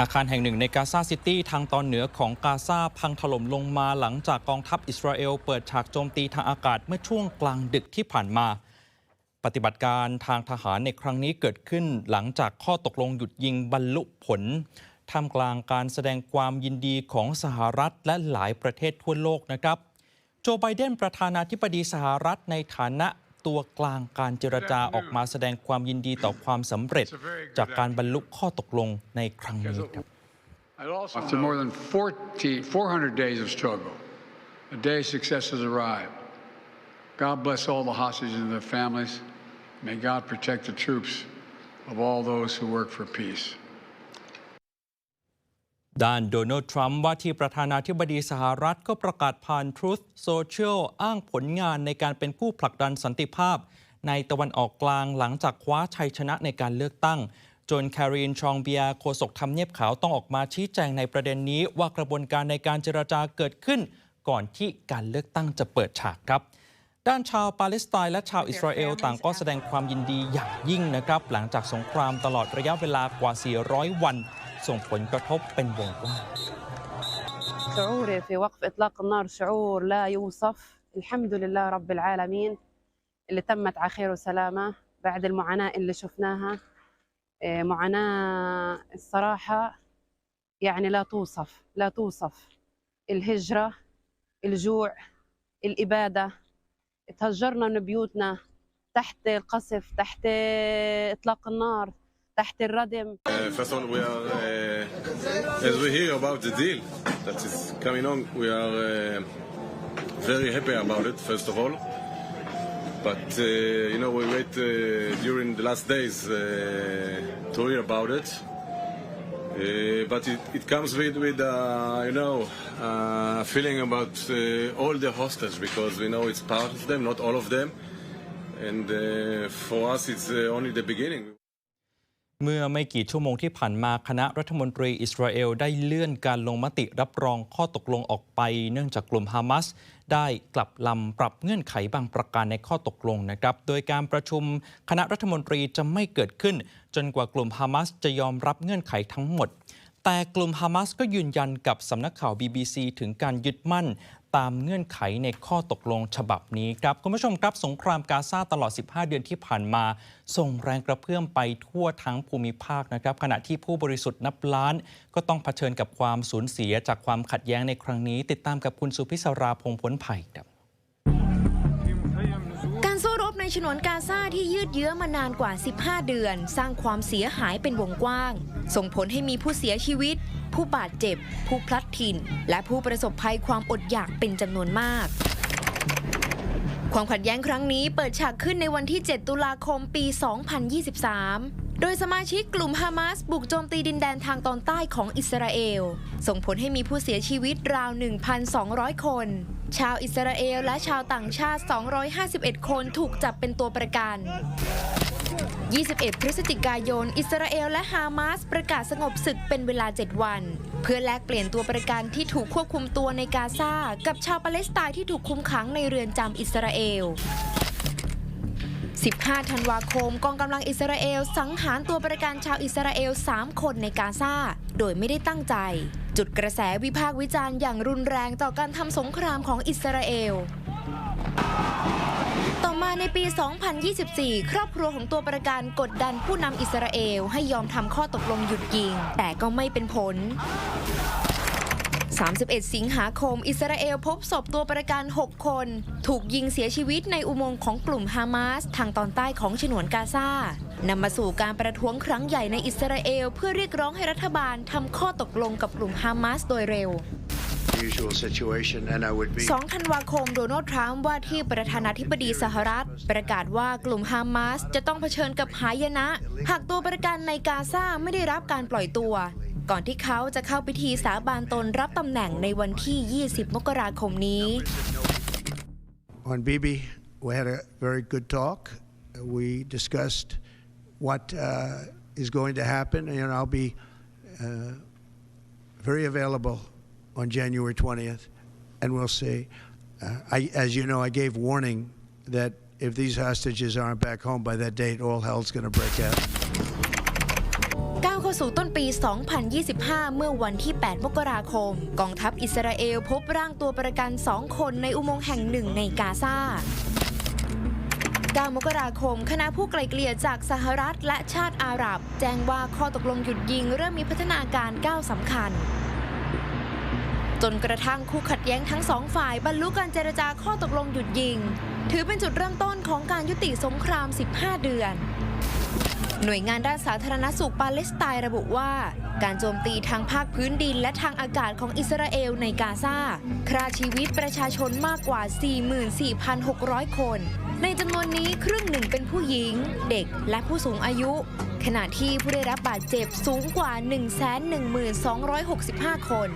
อาคารแห่งหนึ่งในกาซาซิตี้ทางตอนเหนือของกาซาพังถล่มลงมาหลังจากกองทัพอิสราเอลเปิดฉากโจมตีทางอากาศเมื่อช่วงกลางดึกที่ผ่านมา ปฏิบัติการทางทหารในครั้งนี้เกิดขึ้นหลังจากข้อตกลงหยุดยิงบรรลุผลท่ามกลางการแสดงความยินดีของสหรัฐและหลายประเทศทั่วโลกนะครับ โจไบเดนประธานาธิบดีสหรัฐในฐานะ ตัวกลางการเจรจาออกมาแสดงความยินดีต่อความสำเร็จ จากการบรรลุข้อตกลงในครั้งนี้ครับ I'd also After more than 40, 400 days of struggle, a day of success has arrived. God bless all the hostages and their families. May God protect the troops of all those who work for peace. ด้านโดนัลด์ทรัมป์ว่าที่ประธานาธิบดีสหรัฐก็ประกาศผ่าน Truth Social อ้างผลงานในการเป็นผู้ผลักดันสันติภาพ ในตะวันออกกลางหลังจากคว้าชัยชนะในการเลือกตั้ง จนแครีนชองเบียโฆษกทำเนียบขาวต้องออกมาชี้แจงในประเด็นนี้ว่ากระบวนการในการเจรจาเกิดขึ้น ก่อนที่การเลือกตั้งจะเปิดฉากครับด้านชาวปาเลสไตน์และชาวอิสราเอลต่างก็แสดงความยินดีอย่างยิ่งนะครับ หลังจากสงครามตลอดระยะเวลากว่า 400 วัน ส่งผลกระทบเป็นวงกว้าง شعوري في وقف إطلاق النار شعور لا يوصف الحمد لله رب العالمين اللي تمت على خير وسلامة بعد المعاناة اللي شفناها إيه، معاناة الصراحة يعني لا توصف لا توصف الهجرة الجوع الإبادة تهجرنا من بيوتنا تحت القصف تحت إطلاق النار تحت الردم Uh, first of all, we are, uh, as we hear about the deal that is coming on, we are uh, very happy about it, first of all. But, uh, you know, we wait uh, during the last days uh, to hear about it. Uh, but it, it comes with, with uh, you know, uh, feeling about uh, all the hostage because we know it's part of them, not all of them. And uh, for us, it's uh, only the beginning. เมื่อไม่กี่ชั่วโมงที่ผ่านมาคณะรัฐมนตรีอิสราเอลได้เลื่อนการลงมติรับรองข้อตกลงออกไป เนื่องจากกลุ่มฮามาสได้กลับลำปรับเงื่อนไขบางประการในข้อตกลงนะครับ โดยการประชุมคณะรัฐมนตรีจะไม่เกิดขึ้น จนกว่ากลุ่มฮามาสจะยอมรับเงื่อนไขทั้งหมดแต่กลุ่มฮามาสก็ยืนยันกับสำนักข่าว BBC ถึงการยึดมั่น ตามเงื่อนไขในข้อตกลงฉบับนี้ครับ คุณผู้ชมครับสงครามกาซาตลอด 15 เดือนที่ผ่านมา ส่งแรงกระเพื่อมไปทั่วทั้งภูมิภาคนะครับ ขณะที่ผู้บริสุทธิ์นับล้าน ก็ต้องเผชิญกับความสูญเสียจากความขัดแย้งในครั้งนี้ ติดตามกับคุณสุพิศราพงพ้นไผ่ครับการสู้รบในฉนวนกาซาที่ยืดเยื้อมานานกว่า 15 เดือน สร้างความเสียหายเป็นวงกว้าง ส่งผลให้มีผู้เสียชีวิต ผู้บาดเจ็บ ผู้พลัดถิ่น และผู้ประสบภัยความอดอยากเป็นจำนวนมากความขัดแย้งครั้งนี้เปิดฉากขึ้นในวันที่ 7 ตุลาคมปี 2023 โดยสมาชิกกลุ่มฮามาสบุกโจมตีดินแดนทางตอนใต้ของอิสราเอล ส่งผลให้มีผู้เสียชีวิตราว 1,200 คน ชาวอิสราเอลและชาวต่างชาติ 251 คนถูกจับเป็นตัวประกัน 21 พฤศจิกายน อิสราเอลและฮามาสประกาศสงบศึกเป็นเวลา 7 วัน เพื่อแลกเปลี่ยนตัวประกันที่ถูกควบคุมตัวในกาซากับชาวปาเลสไตน์ที่ถูกคุมขังในเรือนจำอิสราเอล 15 ธันวาคม กองกำลังอิสราเอล สังหารตัวประกันชาวอิสราเอล 3 คนในกาซาโดยไม่ได้ตั้งใจ จุดกระแสวิพากษ์วิจารณ์อย่างรุนแรงต่อการทำสงครามของอิสราเอล ต่อมาในปี 2024 ครอบครัวของตัวประกันกดดันผู้นำอิสราเอลให้ยอมทำข้อตกลงหยุดยิง แต่ก็ไม่เป็นผล 31 สิงหาคม อิสราเอลพบศพตัวประกัน 6 คน ถูกยิงเสียชีวิตในอุโมงค์ของกลุ่มฮามาส ทางตอนใต้ของฉนวนกาซานำมาสู่การประท้วงครั้งใหญ่ในอิสราเอล เพื่อเรียกร้องให้รัฐบาลทำข้อตกลงกับกลุ่มฮามาสโดยเร็ว usual situation, and I would be 2ธันวาคม โดนัลด์ ทรัมป์ว่าที่ประธานาธิบดีสหรัฐ ประกาศว่ากลุ่มฮามาสจะต้องเผชิญกับหายนะ หากตัวประกันในกาซาไม่ได้รับการปล่อยตัว ก่อนที่เขาจะเข้าพิธีสาบานตนรับตำแหน่งในวันที่ 20 มกราคมนี้ on BB, We had a very good talk. We discussed what uh, is going to happen, and I'll be uh, very available on January 20th, and we'll see. Uh, I, as you know, I gave warning that if these hostages aren't back home by that date, all hell's going to break out. ก้าวเข้าสู่ต้นปี 2025 เมื่อวันที่ 8 มกราคม กองทัพอิสราเอลพบร่างตัวประกัน 2 คนในอุโมงค์แห่งหนึ่งในกาซา9มกราคม คณะผู้ไกลเกลี่ยจากสหรัฐและชาติอาหรับ แจ้งว่าข้อตกลงหยุดยิงเริ่มมีพัฒนาการก้าวสำคัญ จนกระทั่งคู่ขัดแย้งทั้งสองฝ่ายบรรลุการเจรจาข้อตกลงหยุดยิง ถือเป็นจุดเริ่มต้นของการยุติสงคราม 15 เดือน หน่วยงานด้านสาธารณสุขปาเลสไตน์ระบุว่า การโจมตีทางภาคพื้นดินและทางอากาศของอิสราเอลในกาซาฆ่าชีวิตประชาชนมากกว่า 44,600 คน ในจำนวนนี้ครึ่งหนึ่งเป็นผู้หญิง เด็กและผู้สูงอายุ ขณะที่ผู้ได้รับบาดเจ็บสูงกว่า 112,265 คน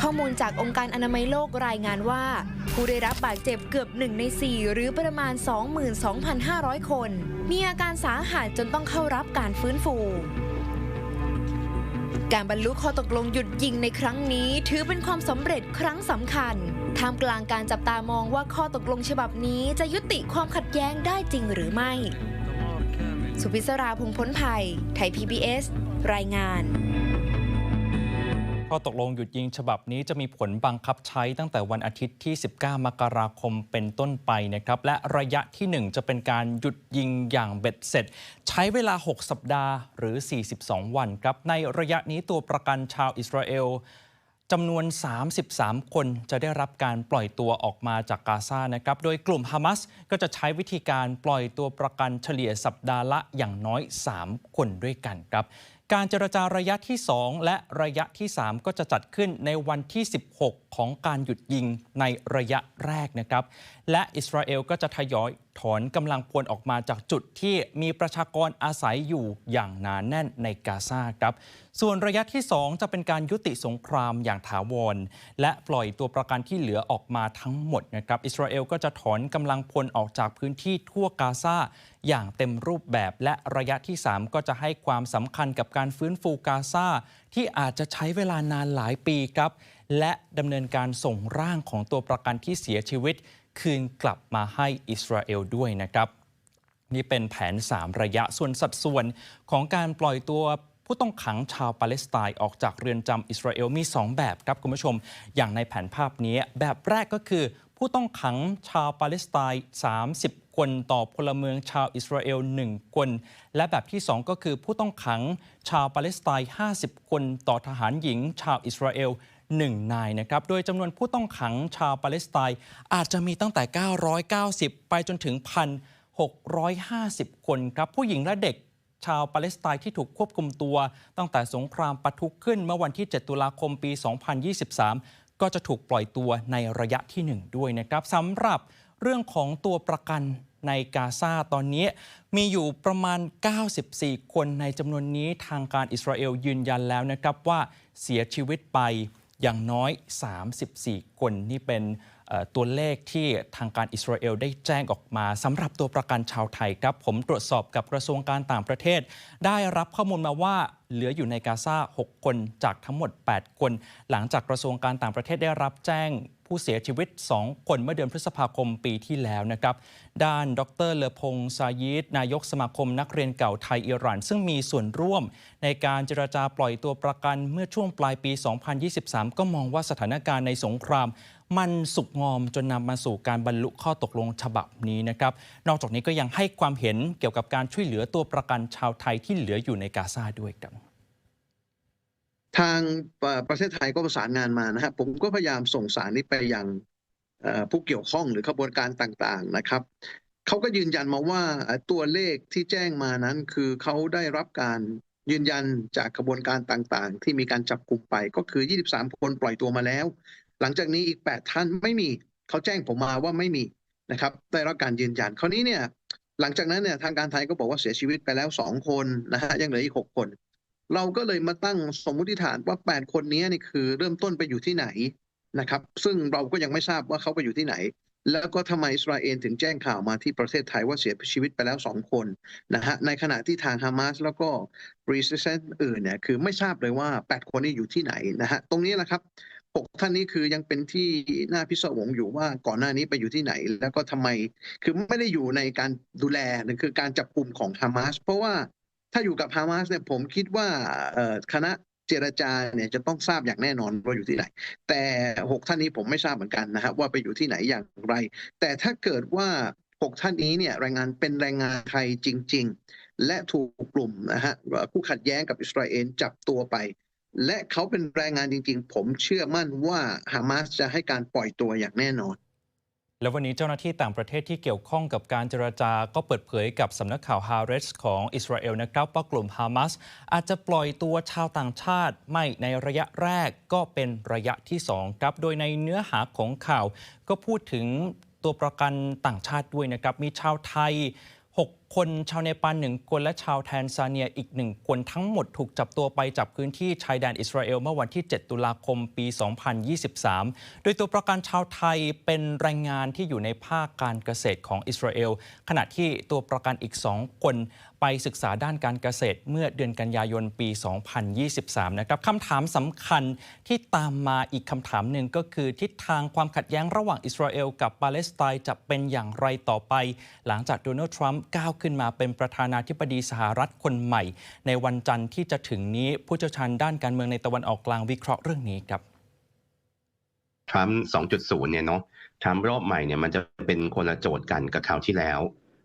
ข้อมูลจากองค์การอนามัยโลกรายงานว่า ผู้ได้รับบาดเจ็บเกือบ1ใน4หรือประมาณ 22,500 คน มีอาการสาหัสจนต้องเข้ารับการฟื้นฟู การบรรลุข้อตกลงหยุดยิงในครั้งนี้ ถือเป็นความสำเร็จครั้งสำคัญท่ามกลางการจับตามองว่าข้อตกลงฉบับนี้จะยุติความขัดแย้งได้จริงหรือไม่ สุพิศราพงษ์พ้นภัย ไทย PBS รายงาน ข้อตกลงหยุดยิงฉบับนี้จะมีผลบังคับใช้ตั้งแต่วันอาทิตย์ที่ 19 มกราคมเป็นต้นไปนะครับและระยะที่ 1 จะเป็นการหยุดยิงอย่างเบ็ดเสร็จ ใช้เวลา 6 สัปดาห์หรือ 42 วันครับในระยะนี้ตัวประกันชาวอิสราเอลจำนวน 33 คนจะได้รับการปล่อยตัวออกมาจากกาซานะครับ โดยกลุ่มฮามาสก็จะใช้วิธีการปล่อยตัวประกันเฉลี่ยสัปดาห์ละอย่างน้อย 3 คนด้วยกันครับ การเจรจาระยะที่ 2 และระยะที่ 3 ก็จะจัดขึ้นในวันที่ 16 ของการหยุดยิงในระยะแรกนะครับ และอิสราเอลก็จะทยอย ถอนกำลังพลออกมาจากจุดที่มีประชากรอาศัยอยู่อย่างหนาแน่นในกาซาครับ ส่วนระยะที่ 2 จะเป็นการยุติสงครามอย่างถาวร และปล่อยตัวประกันที่เหลือออกมาทั้งหมดนะครับอิสราเอลก็จะถอนกำลังพลออกจากพื้นที่ทั่วกาซาอย่างเต็มรูปแบบและระยะที่ 3 ก็จะให้ความสำคัญกับการฟื้นฟูกาซาที่อาจจะใช้เวลานานหลายปีครับ และดำเนินการส่งร่างของตัวประกันที่เสียชีวิต คืนกลับมาให้อิสราเอลด้วยนะครับ นี่เป็นแผน 3 ระยะส่วนสัดส่วนของการปล่อยตัวผู้ต้องขังชาวปาเลสไตน์ออกจากเรือนจำอิสราเอลมี 2 แบบครับคุณผู้ชม อย่างในแผนภาพนี้ แบบแรกก็คือ ผู้ต้องขังชาวปาเลสไตน์ 30 คนต่อพลเมืองชาวอิสราเอล 1 คน และแบบที่ 2 ก็คือผู้ต้องขังชาวปาเลสไตน์ 50 คนต่อทหารหญิงชาวอิสราเอล 1 นายนะครับ โดยจำนวนผู้ต้องขังชาวปาเลสไตน์อาจจะมีตั้งแต่ 990 ไปจนถึง 1,650 คนครับ ผู้หญิงและเด็กชาวปาเลสไตน์ที่ถูกควบคุมตัว ตั้งแต่สงครามปะทุขึ้นเมื่อวันที่ 7 ตุลาคมปี 2023 ก็จะถูกปล่อยตัวในระยะที่ 1 ด้วยนะครับสำหรับเรื่องของตัวประกันในกาซาตอนนี้มีอยู่ประมาณ 94 คนในจำนวนนี้ทางการอิสราเอลยืนยันแล้วนะครับว่าเสียชีวิตไป อย่างน้อย 34 คนนี่เป็นตัวเลขที่ทางการอิสราเอลได้แจ้งออกมาสำหรับตัวประกันชาวไทยครับ ผมตรวจสอบกับกระทรวงการต่างประเทศ ได้รับข้อมูลมาว่า เหลืออยู่ในกาซา6 คนจากทั้งหมด 8 คน หลังจากกระทรวงการต่างประเทศได้รับแจ้งผู้เสียชีวิต 2 คนเมื่อเดือนพฤษภาคมปีที่แล้วนะครับ ด้านดรเลอพงซายิดนายกสมาคมนักเรียนเก่าไทยอิหร่าน ซึ่งมีส่วนร่วมในการเจรจาปล่อยตัวประกันเมื่อช่วงปลายปี 2023 ก็มองว่าสถานการณ์ในสงคราม มันสุกงอมจนนำมาสู่การบรรลุข้อตกลงฉบับนี้นะครับ นอกจากนี้ก็ยังให้ความเห็นเกี่ยวกับการช่วยเหลือตัวประกันชาวไทยที่เหลืออยู่ในกาซาด้วยครับ ทางประเทศไทยก็ประสานงานมานะครับผมก็พยายามส่งสารนี้ไปยังผู้เกี่ยวข้องหรือขบวนการต่างๆนะครับเขาก็ยืนยันมาว่าตัวเลขที่แจ้งมานั้น คือเขาได้รับการยืนยันจากขบวนการต่างๆ ที่มีการจับกลุ่มไปก็คือ 23 คนปล่อยตัวมาแล้ว หลังจากนี้อีก 8 ท่านไม่มีเขาแจ้งผมมาว่าไม่มีนะครับ ได้รับการยืนยันคราวนี้เนี่ยหลังจากนั้นเนี่ยทางการไทยก็บอกว่าเสียชีวิตไปแล้ว 2 คนนะฮะยังเหลืออีก 6 คน เราก็เลยมาตั้งสมมุติฐานว่า 8 คนนี้นี่คือเริ่มต้นไปอยู่ที่ไหนนะครับ ซึ่งเราก็ยังไม่ทราบว่าเขาไปอยู่ที่ไหน แล้วก็ทำไมอิสราเอลถึงแจ้งข่าวมาที่ประเทศไทยว่าเสียชีวิตไปแล้ว2คนนะฮะในขณะที่ทางฮามาสแล้วก็รีสเซนอื่นเนี่ยคือไม่ทราบเลยว่า 8 คนนี้อยู่ที่ไหนนะฮะตรงนี้แหละครับหกท่านนี้คือยังเป็นที่น่าพิศวงอยู่ว่าก่อนหน้านี้ไปอยู่ที่ไหน แล้วก็ทำไมคือไม่ได้อยู่ในการดูแลหรือคือการจับกลุ่มของฮามาสเพราะว่า ถ้าอยู่กับฮามาสเนี่ยผมคิดว่าคณะเจรจาเนี่ยจะต้องทราบอย่างแน่นอนว่าอยู่ที่ไหน แต่หกท่านนี้ผมไม่ทราบเหมือนกันนะครับว่าไปอยู่ที่ไหนอย่างไร แต่ถ้าเกิดว่าหกท่านนี้เนี่ยแรงงานเป็นแรงงานไทยจริง ๆ และถูกกลุ่มนะฮะผู้ขัดแย้งกับอิสราเอลจับตัวไป และเขาเป็นแรงงานจริง ๆ ผมเชื่อมั่นว่าฮามาสจะให้การปล่อยตัวอย่างแน่นอน และวันนี้เจ้าหน้าที่ต่างประเทศที่เกี่ยวข้องกับการเจรจาก็เปิดเผยกับสำนักข่าวฮาร์เรสของอิสราเอลนะครับว่ากลุ่มฮามาสอาจจะปล่อยตัวชาวต่างชาติไม่ในระยะแรกก็เป็นระยะที่2ครับโดยในเนื้อหาของข่าวก็พูดถึงตัวประกันต่างชาติด้วยนะครับ มีชาวไทย คนชาวเนปาลหนึ่งคนและชาวแทนซาเนียอีกหนึ่งคนทั้งหมดถูกจับตัวไปจากพื้นที่ชายแดนอิสราเอลเมื่อวันที่ 7 ตุลาคมปี 2023 โดยตัวประกันชาวไทยเป็นแรงงานที่อยู่ในภาคการเกษตรของอิสราเอลขณะที่ตัวประกันอีก 2 คนไปศึกษาด้านการเกษตรเมื่อเดือนกันยายนปี 2023 นะครับคำถามสำคัญที่ตามมาอีกคำถามหนึ่งก็คือทิศทางความขัดแย้งระหว่างอิสราเอลกับปาเลสไตน์จะเป็นอย่างไรต่อไป หลังจากโดนัลด์ทรัมป์ก้าวขึ้นมาเป็นประธานาธิบดีสหรัฐคนใหม่ ในวันจันทร์ที่จะถึงนี้ผู้เชี่ยวชาญด้านการเมืองในตะวันออกกลางวิเคราะห์เรื่องนี้ครับทรัมป์2.0 เนี่ยเนาะทรัมป์รอบใหม่เนี่ยมันจะเป็นคนละโจทย์กันกับคราวที่แล้ว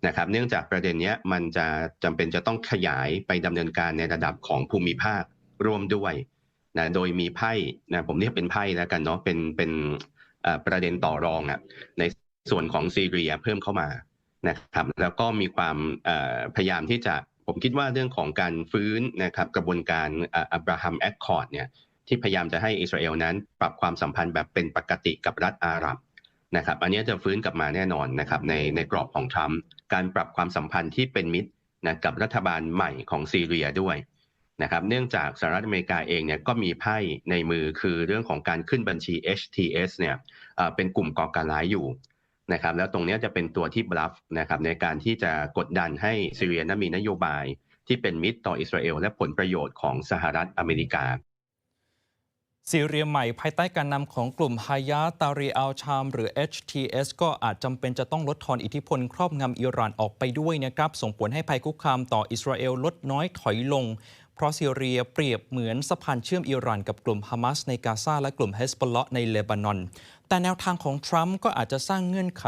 นะครับเนื่องจากประเด็นเนี้ยมันจะจำเป็นจะต้องขยายไปดำเนินการในระดับของภูมิภาคร่วมด้วยนะโดยมีไพ่นะผมเรียกเป็นไพ่แล้วกันเนาะเป็นเป็นประเด็นต่อรองอะในส่วนของซีเรียเพิ่มเข้ามานะครับแล้วก็มีความพยายามที่จะผมคิดว่าเรื่องของการฟื้นนะครับกระบวนการอับราฮัมแอคคอร์ดเนี่ยที่พยายามจะให้อิสราเอลนั้น ปรับความสัมพันธ์แบบเป็นปกติกับรัฐอาหรับ นะครับอันนี้จะฟื้นกลับมาแน่นอนนะครับในในกรอบของทรัมป์การปรับความสัมพันธ์ที่เป็นมิตรนะกับรัฐบาลใหม่ของซีเรียด้วยนะครับเนื่องจากสหรัฐอเมริกาเองเนี่ยก็มีไพ่ในมือคือเรื่องของการขึ้นบัญชี HTS เนี่ยเป็นกลุ่มก่อการร้ายอยู่นะครับแล้วตรงนี้จะเป็นตัวที่บลัฟนะครับในการที่จะกดดันให้ซีเรียนั้นมีนโยบายที่เป็นมิตรต่ออิสราเอลและผลประโยชน์ของสหรัฐอเมริกา ซีเรียใหม่ภายใต้การนำของกลุ่มฮายาตารีอัลชาม หรือ HTS ก็อาจจำเป็นจะต้องลดทอนอิทธิพลครอบงำอิหร่านออกไปด้วยนะครับ ส่งผลให้ภัยคุกคามต่ออิสราเอลลดน้อยถอยลง เพราะซีเรียเปรียบเหมือนสะพานเชื่อมอิหร่านกับกลุ่มฮามาสในกาซาและกลุ่มเฮสบอลเลาะในเลบานอน แต่แนวทางของทรัมป์ก็อาจจะสร้างเงื่อนไข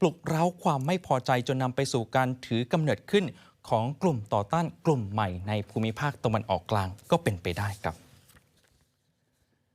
ปลุกเร้าความไม่พอใจจนนำไปสู่การถือกำเนิดขึ้นของกลุ่มต่อต้านกลุ่มใหม่ในภูมิภาคตะวันออกกลางก็เป็นไปได้ครับ